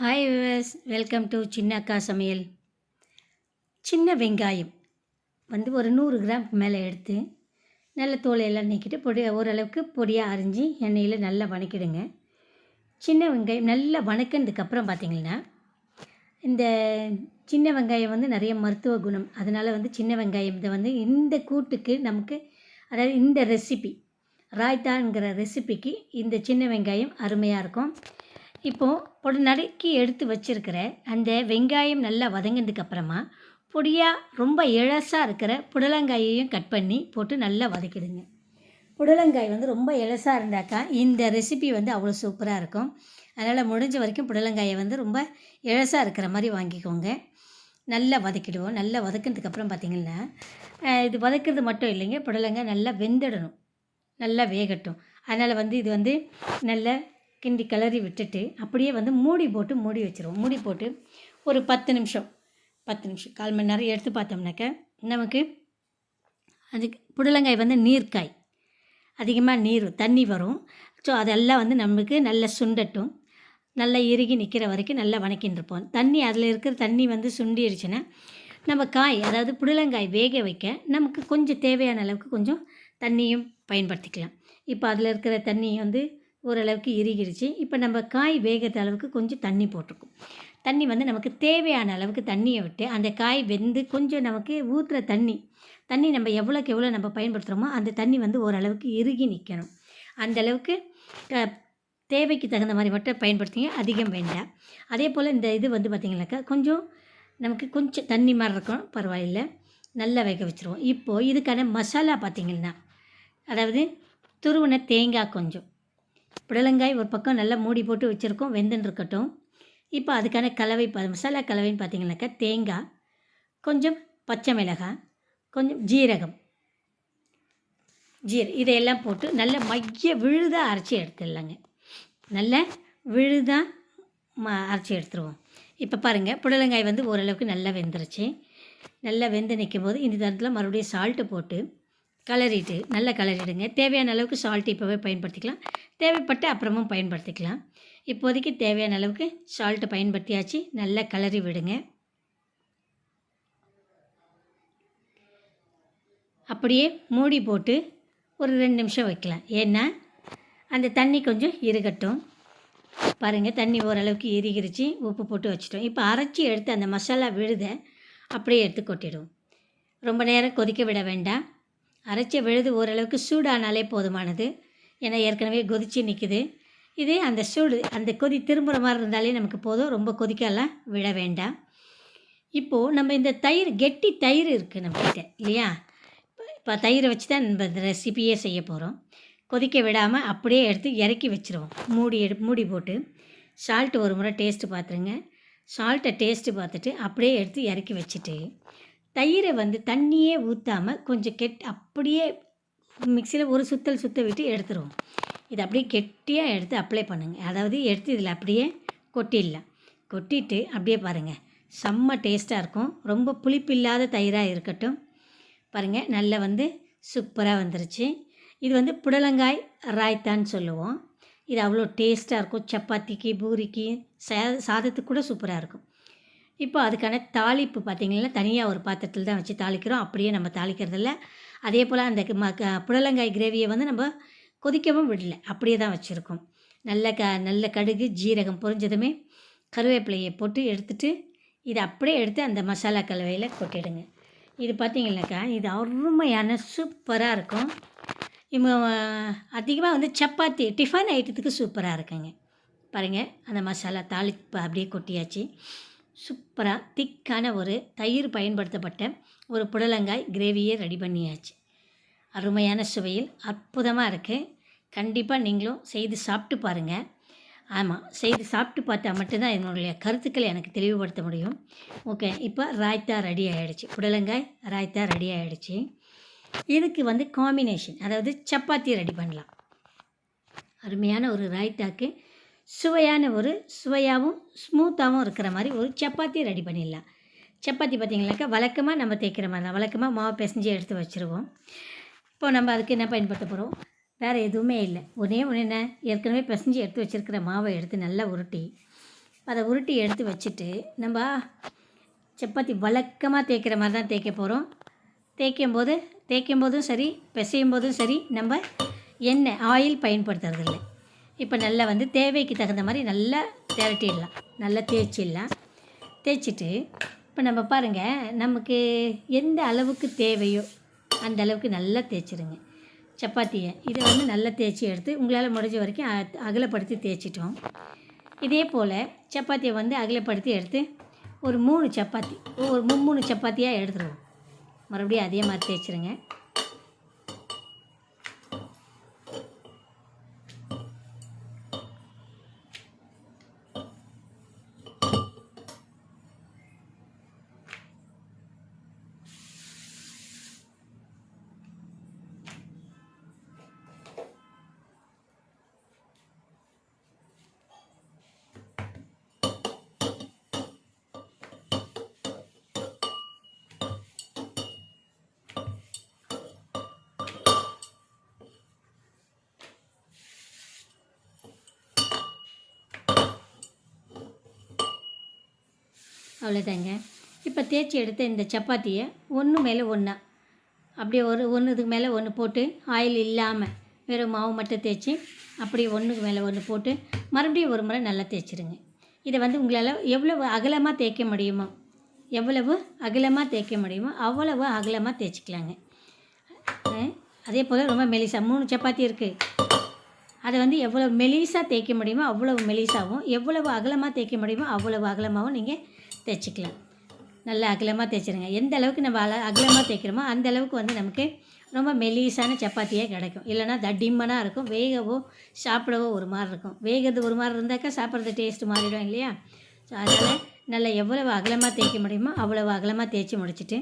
Hi viewers welcome to சின்ன அக்கா சமையல் சின்ன வெங்காயம். வந்து ஒரு நூறு கிராம் மேலே எடுத்து நல்ல தோலையெல்லாம் நீக்கிட்டு பொடி ஓரளவுக்கு பொடியாக அரிஞ்சு எண்ணெயில் நல்லா வணக்கிடுங்க. சின்ன வெங்காயம் நல்லா வணக்கினதுக்கப்புறம் பார்த்தீங்கன்னா இந்த சின்ன வெங்காயம் வந்து நிறைய மருத்துவ குணம். அதனால் வந்து சின்ன வெங்காயம் இதை வந்து இந்த கூட்டுக்கு நமக்கு அதாவது இந்த ரெசிபி ராய்தாங்கிற ரெசிபிக்கு இந்த சின்ன வெங்காயம் அருமையாக இருக்கும். இப்போது பொடி நறுக்கி எடுத்து வச்சிருக்கிற அந்த வெங்காயம் நல்லா வதங்கினதுக்கு அப்புறமா பொடியாக ரொம்ப இழசாக இருக்கிற புடலங்காயையும் கட் பண்ணி போட்டு நல்லா வதக்கிடுங்க. புடலங்காய் வந்து ரொம்ப இலசாக இருந்தாக்கா இந்த ரெசிபி வந்து அவ்வளோ சூப்பராக இருக்கும். அதனால் முடிஞ்ச வரைக்கும் புடலங்காயை வந்து ரொம்ப இழசாக இருக்கிற மாதிரி வாங்கிக்கோங்க. நல்லா வதக்கிடுவோம். நல்லா வதக்கினதுக்கப்புறம் பார்த்திங்கன்னா இது வதக்கிறது மட்டும் இல்லைங்க. புடலங்காய் நல்லா வெந்துடணும். நல்லா வேகட்டும். அதனால் வந்து இது வந்து நல்லா கிண்டி கிளறி விட்டுட்டு அப்படியே வந்து மூடி போட்டு மூடி வச்சிருவோம். மூடி போட்டு ஒரு பத்து நிமிஷம். பத்து நிமிஷம். கால் மணி நேரம் எடுத்து பார்த்தோம்னாக்க நமக்கு அதுக்கு புடலங்காய் வந்து நீர்க்காய். அதிகமாக நீர் தண்ணி வரும். ஸோ அதெல்லாம் வந்து நமக்கு நல்லா சுண்டட்டும். நல்லா இறுகி நிற்கிற வரைக்கும் நல்லா வணக்கின்னு இருப்போம். தண்ணி அதில் இருக்கிற தண்ணி வந்து சுண்டிடுச்சுன்னா நம்ம காய் அதாவது புடலங்காய் வேக வைக்க நமக்கு கொஞ்சம் தேவையான அளவுக்கு கொஞ்சம் தண்ணியும் பயன்படுத்திக்கலாம். இப்போ அதில் இருக்கிற தண்ணி வந்து ஓரளவுக்கு இறுகிருச்சு. இப்போ நம்ம காய் வேகிற அளவுக்கு கொஞ்சம் தண்ணி போட்டிருக்கோம். தண்ணி வந்து நமக்கு தேவையான அளவுக்கு தண்ணியை விட்டு அந்த காய் வெந்து கொஞ்சம் நமக்கு ஊற்றுற தண்ணி தண்ணி நம்ம எவ்வளோக்கு எவ்வளோ நம்ம பயன்படுத்துகிறோமோ அந்த தண்ணி வந்து ஓரளவுக்கு இறுகி நிற்கணும் அந்த அளவுக்கு க- தேவைக்கு தகுந்த மாதிரி மட்டும் பயன்படுத்திங்க. அதிகம் வேண்டாம். அதே போல் இந்த இது வந்து பார்த்திங்கனாக்கா கொஞ்சம் நமக்கு கொஞ்சம் தண்ணி மாதிரி இருக்கும் பரவாயில்லை. நல்லா வேக வச்சுருவோம். இப்போது இதுக்கான மசாலா பார்த்திங்கன்னா அதாவது துருவின தேங்காய் கொஞ்சம். புடலங்காய் ஒரு பக்கம் நல்லா மூடி போட்டு வச்சுருக்கோம் வெந்துன்னு இருக்கட்டும். இப்போ அதுக்கான கலவை ப- மசாலா கலவைன்னு பார்த்தீங்கன்னாக்கா தேங்காய் கொஞ்சம் பச்சை மிளகாய் கொஞ்சம் ஜீரகம். ஜீர் இதையெல்லாம் போட்டு நல்ல மைய விழுதாக அரைச்சி எடுத்துடலாங்க. நல்ல விழுதாக ம அரைச்சி எடுத்துருவோம். இப்போ பாருங்கள் புடலங்காய் வந்து ஓரளவுக்கு நல்லா வெந்துருச்சு. நல்லா வெந்து நிற்கும் போது இந்த தரத்தில் மறுபடியும் சால்ட்டு போட்டு கலரிட்டு நல்லா கலரிடுங்க தேவையான அளவுக்கு சால்ட் இப்போவே பயன்படுத்திக்கலாம். தேவைப்பட்டு அப்புறமும் பயன்படுத்திக்கலாம். இப்போதைக்கு தேவையான அளவுக்கு சால்ட்டை பயன்படுத்தியாச்சு. நல்லா கலரி விடுங்க. அப்படியே மூடி போட்டு ஒரு ரெண்டு நிமிஷம் வைக்கலாம். ஏன்னா அந்த தண்ணி கொஞ்சம் இருக்கட்டும். பாருங்கள் தண்ணி ஓரளவுக்கு இறுகிருச்சு உப்பு போட்டு வச்சிட்டோம். இப்போ அரைச்சி எடுத்து அந்த மசாலா விழுத அப்படியே எடுத்து கொட்டிடும் ரொம்ப நேரம் கொதிக்க விட வேண்டாம். அரைச்ச விழுது ஓரளவுக்கு சூடானாலே போதுமானது. ஏன்னா ஏற்கனவே கொதிச்சு நிற்குது இதே அந்த சூடு அந்த கொதி திரும்புகிற மாதிரி இருந்தாலே நமக்கு போதும். ரொம்ப கொதிக்கலாம் விட வேண்டாம். இப்போது நம்ம இந்த தயிர் கெட்டி தயிர் இருக்குது நம்மக்கிட்ட இல்லையா? இப்போ தயிரை வச்சு தான் நம்ம இந்த ரெசிபியே செய்ய போகிறோம் கொதிக்க விடாமல் அப்படியே எடுத்து இறக்கி வச்சுருவோம். மூடி எடு மூடி போட்டு. சால்ட்டு ஒரு முறை டேஸ்ட்டு பார்த்துருங்க சால்ட்டை டேஸ்ட்டு பார்த்துட்டு அப்படியே எடுத்து இறக்கி வச்சுட்டு தயிரை வந்து தண்ணியே ஊற்றாமல் கொஞ்சம் கெட் அப்படியே மிக்சியில் ஒரு சுத்தல் சுத்த விட்டு எடுத்துருவோம். இது அப்படியே கெட்டியாக எடுத்து அப்ளை பண்ணுங்கள் அதாவது எடுத்து இதில் அப்படியே கொட்டிடலாம். கொட்டிட்டு அப்படியே பாருங்கள் செம்ம டேஸ்ட்டாக இருக்கும். ரொம்ப புளிப்பில்லாத தயிராக இருக்கட்டும். பாருங்கள் நல்லா வந்து சூப்பராக வந்துருச்சு. இது வந்து புடலங்காய் ராய்த்தான்னு சொல்லுவோம். இது அவ்வளோ டேஸ்ட்டாக இருக்கும். சப்பாத்திக்கு பூரிக்கு சா சாதத்துக்கு கூட சூப்பராக இருக்கும். இப்போ அதுக்கான தாளிப்பு பார்த்திங்கன்னா தனியாக ஒரு பாத்திரத்தில் தான் வச்சு தாளிக்கிறோம். அப்படியே நம்ம தாளிக்கிறதில்ல. அதே போல் அந்த ம க- புடலங்காய் கிரேவியை வந்து நம்ம கொதிக்கவும் விடல. அப்படியே தான் வச்சுருக்கோம். நல்ல க நல்ல கடுகு ஜீரகம் பொரிஞ்சதுமே கருவேப்பிலையை போட்டு எடுத்துட்டு இதை அப்படியே எடுத்து அந்த மசாலா கலவையில் கொட்டிடுங்க. இது பார்த்திங்கனாக்கா இது அருமையான சூப்பராக இருக்கும். இவங்க அதிகமாக வந்து சப்பாத்தி டிஃபன் ஐட்டத்துக்கு சூப்பராக இருக்குங்க. பாருங்கள் அந்த மசாலா தாளிப்பு அப்படியே கொட்டியாச்சு. சூப்பராக திக்கான ஒரு தயிர் பயன்படுத்தப்பட்ட ஒரு புடலங்காய் கிரேவியை ரெடி பண்ணியாச்சு. அருமையான சுவையில் அற்புதமாக இருக்குது கண்டிப்பாக நீங்களும் செய்து சாப்பிட்டு பாருங்கள் ஆமாம் செய்து சாப்பிட்டு பார்த்தா மட்டும்தான் என்னுடைய கருத்துக்களை எனக்கு தெளிவுபடுத்த முடியும். ஓகே இப்போ ராய்த்தா ரெடி ஆகிடுச்சு புடலங்காய் ராய்த்தா ரெடி ஆகிடுச்சு இதுக்கு வந்து காம்பினேஷன் அதாவது சப்பாத்தி ரெடி பண்ணலாம். அருமையான ஒரு ராய்த்தாக்கு சுவையான ஒரு சுவையாகவும் ஸ்மூத்தாகவும் இருக்கிற மாதிரி ஒரு சப்பாத்தி ரெடி பண்ணிடலாம். சப்பாத்தி பார்த்திங்கனாக்கா வழக்கமாக நம்ம தேய்க்கிற மாதிரி தான். வழக்கமாக மாவு பிசைஞ்சு எடுத்து வச்சுருவோம். இப்போ நம்ம அதுக்கு என்ன பயன்படுத்த போகிறோம் வேறு எதுவுமே இல்லை. ஒன்றே ஒன்று என்ன? ஏற்கனவே பிசைஞ்சு எடுத்து வச்சுருக்கிற மாவை எடுத்து நல்லா உருட்டி அதை உருட்டி எடுத்து வச்சுட்டு நம்ம சப்பாத்தி வழக்கமாக தேய்க்கிற மாதிரி தான் தேய்க்க போகிறோம் தேய்க்கும் போது தேய்க்கும் போதும் சரி பிசையும் போதும் சரி நம்ம எண்ணெய் ஆயில் பயன்படுத்துறதில்லை. இப்போ நல்லா வந்து தேவைக்கு தகுந்த மாதிரி நல்லா திரட்டிடலாம். நல்லா தேய்ச்சிடலாம். தேய்ச்சிட்டு இப்போ நம்ம பாருங்கள் நமக்கு எந்த அளவுக்கு தேவையோ அந்த அளவுக்கு நல்லா தேய்ச்சிருங்க சப்பாத்தியை இதை வந்து நல்லா தேய்ச்சி எடுத்து உங்களால் முடிஞ்ச வரைக்கும் அ- அகலப்படுத்தி தேய்ச்சிட்டோம். இதே போல் சப்பாத்தியை வந்து அகலப்படுத்தி எடுத்து ஒரு மூணு சப்பாத்தி ஒரு மும்மூணு சப்பாத்தியாக எடுத்துருவோம். மறுபடியும் அதே மாதிரி தேய்ச்சிருங்க. அவ்வளோதாங்க இப்போ தேய்ச்சி எடுத்த இந்த சப்பாத்தியை ஒன்று மேலே ஒன்றா அப்படியே ஒரு ஒன்றுக்கு மேலே ஒன்று போட்டு ஆயில் இல்லாமல் வெறும் மாவு மட்டும் தேய்ச்சி அப்படியே ஒன்றுக்கு மேலே ஒன்று போட்டு மறுபடியும் ஒரு முறை நல்லா தேய்ச்சிருங்க. இதை வந்து உங்களால் எவ்வளவு அகலமாக தேய்க்க முடியுமோ எவ்வளவு அகலமாக தேய்க்க முடியுமோ அவ்வளவு அகலமாக தேய்ச்சிக்கலாங்க. அதே போல் ரொம்ப மெலிசா மூணு சப்பாத்தி இருக்குது அதை வந்து எவ்வளோ மெலிசாக தேய்க்க முடியுமோ அவ்வளவு மெலிசாகவும் எவ்வளவு அகலமாக தேய்க்க முடியுமோ அவ்வளவு அகலமாகவும் நீங்கள் தேய்ச்சிக்கலாம். நல்லா அகலமாக தைச்சிருங்க எந்த அளவுக்கு நம்ம அல அகலமாக தேய்க்கிறோமோ அந்த அளவுக்கு வந்து நமக்கு ரொம்ப மெலிசான சப்பாத்தியாக கிடைக்கும். இல்லைனா தடிமனாக இருக்கும். வேகவோ சாப்பிடவோ ஒரு மாதிரி இருக்கும். வேகிறது ஒரு மாதிரி இருந்தாக்கா சாப்பிட்றது டேஸ்ட்டு மாறிடும் இல்லையா? ஸோ அதனால் நல்லா எவ்வளவு அகலமாக தேய்க்க முடியுமோ அவ்வளவு அகலமாக தேய்ச்சி முடிச்சிட்டு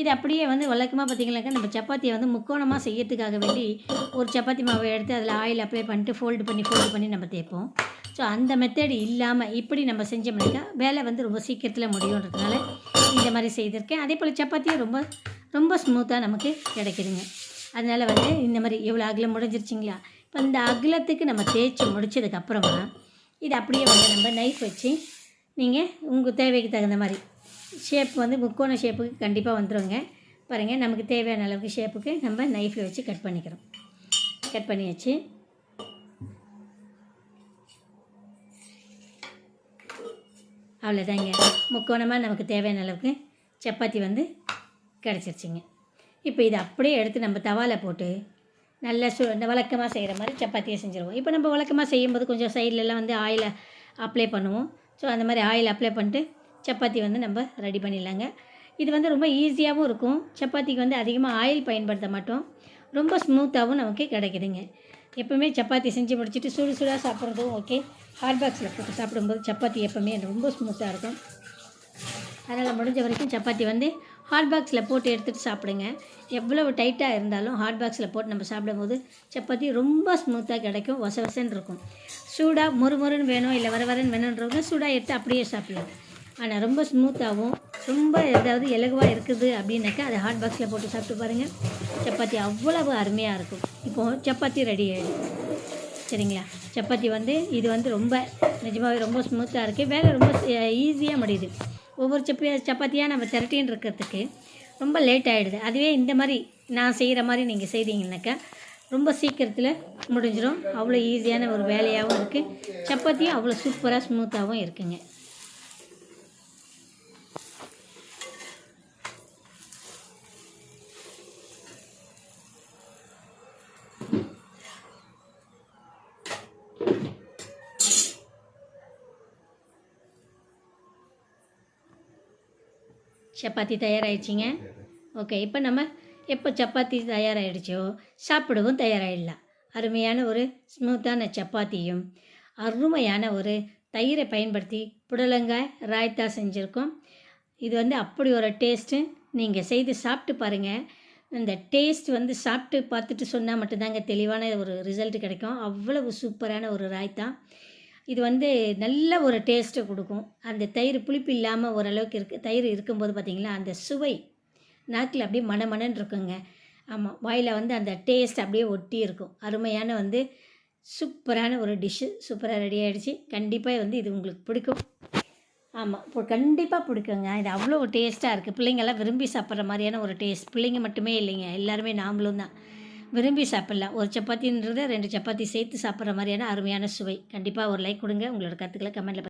இது அப்படியே வந்து வழக்கமாக பார்த்திங்கனாக்கா நம்ம சப்பாத்தியை வந்து முக்கோணமாக செய்யறதுக்காக வேண்டி ஒரு சப்பாத்தி மாவை எடுத்து அதில் ஆயில் அப்ளை பண்ணிட்டு ஃபோல்டு பண்ணி ஃபோல்டு பண்ணி நம்ம தேய்ப்போம். ஸோ அந்த மெத்தட் இல்லாமல் இப்படி நம்ம செஞ்சோம்னாக்கா வேலை வந்து ரொம்ப சீக்கிரத்தில் முடியுன்றதுனால இந்த மாதிரி செய்திருக்கேன். அதே போல் சப்பாத்தியும் ரொம்ப ரொம்ப ஸ்மூத்தாக நமக்கு கிடைக்கிதுங்க. அதனால் வந்து இந்த மாதிரி எவ்வளோ அகலம் முடிஞ்சிருச்சிங்களா? இப்போ இந்த அகலத்துக்கு நம்ம தேய்ச்சி முடிச்சதுக்கப்புறமா இது அப்படியே வந்து நம்ம நைஃப் வச்சு நீங்கள் உங்கள் தேவைக்கு தகுந்த மாதிரி ஷேப் வந்து முக்கோண ஷேப்புக்கு கண்டிப்பாக வந்துடுங்க பாருங்கள் நமக்கு தேவையான அளவுக்கு ஷேப்புக்கு நம்ம நைஃப்பில் வச்சு கட் பண்ணிக்கிறோம். கட் பண்ணியாச்சு. அவ்வளோதாங்க முக்கோணமாக நமக்கு தேவையான அளவுக்கு சப்பாத்தி வந்து கிடச்சிருச்சிங்க. இப்போ இதை அப்படியே எடுத்து நம்ம தவால போட்டு நல்லா சு இந்த வழக்கமாக செய்கிற மாதிரி சப்பாத்தியை செஞ்சுருவோம். இப்போ நம்ம வழக்கமாக செய்யும்போது கொஞ்சம் சைட்லலாம் வந்து ஆயிலை அப்ளை பண்ணுவோம். ஸோ அந்த மாதிரி ஆயில் அப்ளை பண்ணிட்டு சப்பாத்தி வந்து நம்ம ரெடி பண்ணிடலாங்க. இது வந்து ரொம்ப ஈஸியாகவும் இருக்கும். சப்பாத்திக்கு வந்து அதிகமாக ஆயில் பயன்படுத்த மாட்டோம். ரொம்ப ஸ்மூத்தாகவும் நமக்கு கிடைக்குதுங்க. எப்போவுமே சப்பாத்தி செஞ்சு முடிச்சுட்டு சுடு சுடாக சாப்பிட்றதும் ஓகே ஹாட் பாக்ஸில் போட்டு சாப்பிடும்போது சப்பாத்தி எப்போவுமே ரொம்ப ஸ்மூத்தாக இருக்கும். அதனால் முடிஞ்ச வரைக்கும் சப்பாத்தி வந்து ஹாட் பாக்ஸில் போட்டு எடுத்துகிட்டு சாப்பிடுங்க. எவ்வளவு டைட்டாக இருந்தாலும் ஹாட் பாக்ஸில் போட்டு நம்ம சாப்பிடும்போது சப்பாத்தி ரொம்ப ஸ்மூத்தாக கிடைக்கும் வச வசன்னு இருக்கும். சூடாக மொறு மொறுன்னு வேணும் இல்லை வர வரன்னு வேணுன்றவங்க சூடாக எடுத்து அப்படியே சாப்பிடலாம். ஆனால் ரொம்ப ஸ்மூத்தாகவும் ரொம்ப ஏதாவது இலகுவாக இருக்குது அப்படின்னாக்கா அதை ஹாட் பாக்ஸில் போட்டு சாப்பிட்டு பாருங்கள் சப்பாத்தி அவ்வளவு அருமையாக இருக்கும். இப்போது சப்பாத்தி ரெடி ஆகிடும் சரிங்களா? சப்பாத்தி வந்து இது வந்து ரொம்ப நிஜமாகவே ரொம்ப ஸ்மூத்தாக இருக்குது வேலை ரொம்ப ஈஸியாக முடியுது. ஒவ்வொரு சப்பி சப்பாத்தியாக நம்ம திரட்டின்னு இருக்கிறதுக்கு ரொம்ப லேட் ஆகிடுது அதுவே இந்த மாதிரி நான் செய்கிற மாதிரி நீங்கள் செய்தீங்கன்னாக்கா ரொம்ப சீக்கிரத்தில் முடிஞ்சிடும் அவ்வளோ ஈஸியான ஒரு வேலையாகவும் இருக்குது சப்பாத்தியும் அவ்வளோ சூப்பராக ஸ்மூத்தாகவும் இருக்குங்க. சப்பாத்தி தயாராகிடுச்சிங்க ஓகே இப்போ நம்ம எப்போ சப்பாத்தி தயாராகிடுச்சோ சாப்பிடவும் தயாராகிடலாம் அருமையான ஒரு ஸ்மூத்தான சப்பாத்தியும் அருமையான ஒரு தயிரை பயன்படுத்தி புடலங்காய் ராய்த்தா செஞ்சுருக்கோம். இது வந்து அப்படி ஒரு டேஸ்ட்டு. நீங்கள் செய்து சாப்பிட்டு பாருங்கள் இந்த டேஸ்ட் வந்து சாப்பிட்டு பார்த்துட்டு சொன்னால் மட்டும்தாங்க தெளிவான ஒரு ரிசல்ட் கிடைக்கும். அவ்வளவு சூப்பரான ஒரு ராய்த்தா. இது வந்து நல்ல ஒரு டேஸ்ட்டை கொடுக்கும். அந்த தயிர் புளிப்பு இல்லாமல் ஓரளவுக்கு இருக்கு தயிர் இருக்கும்போது பார்த்திங்களா அந்த சுவை நாக்கில் அப்படியே மணமணன்னு இருக்குங்க. ஆமாம் வாயில் வந்து அந்த டேஸ்ட் அப்படியே ஒட்டி இருக்கும். அருமையான வந்து சூப்பரான ஒரு டிஷ்ஷு சூப்பராக ரெடி ஆகிடுச்சு கண்டிப்பாக வந்து இது உங்களுக்கு பிடிக்கும். ஆமாம் இப்போ கண்டிப்பாக பிடிக்குங்க. இது அவ்வளோ டேஸ்ட்டாக இருக்குது பிள்ளைங்கள்லாம் விரும்பி சாப்பிட்ற மாதிரியான ஒரு டேஸ்ட் பிள்ளைங்க மட்டுமே இல்லைங்க எல்லாருமே நாமளும் தான். விரும்பி சாப்பிட்லாம். ஒரு சப்பாத்தின்றதை ரெண்டு சப்பாத்தி சேர்த்து சாப்பிட்ற மாதிரியான அருமையான சுவை. கண்டிப்பாக ஒரு லைக் கொடுங்க. உங்களோட கருத்துக்களை கமெண்ட்டில்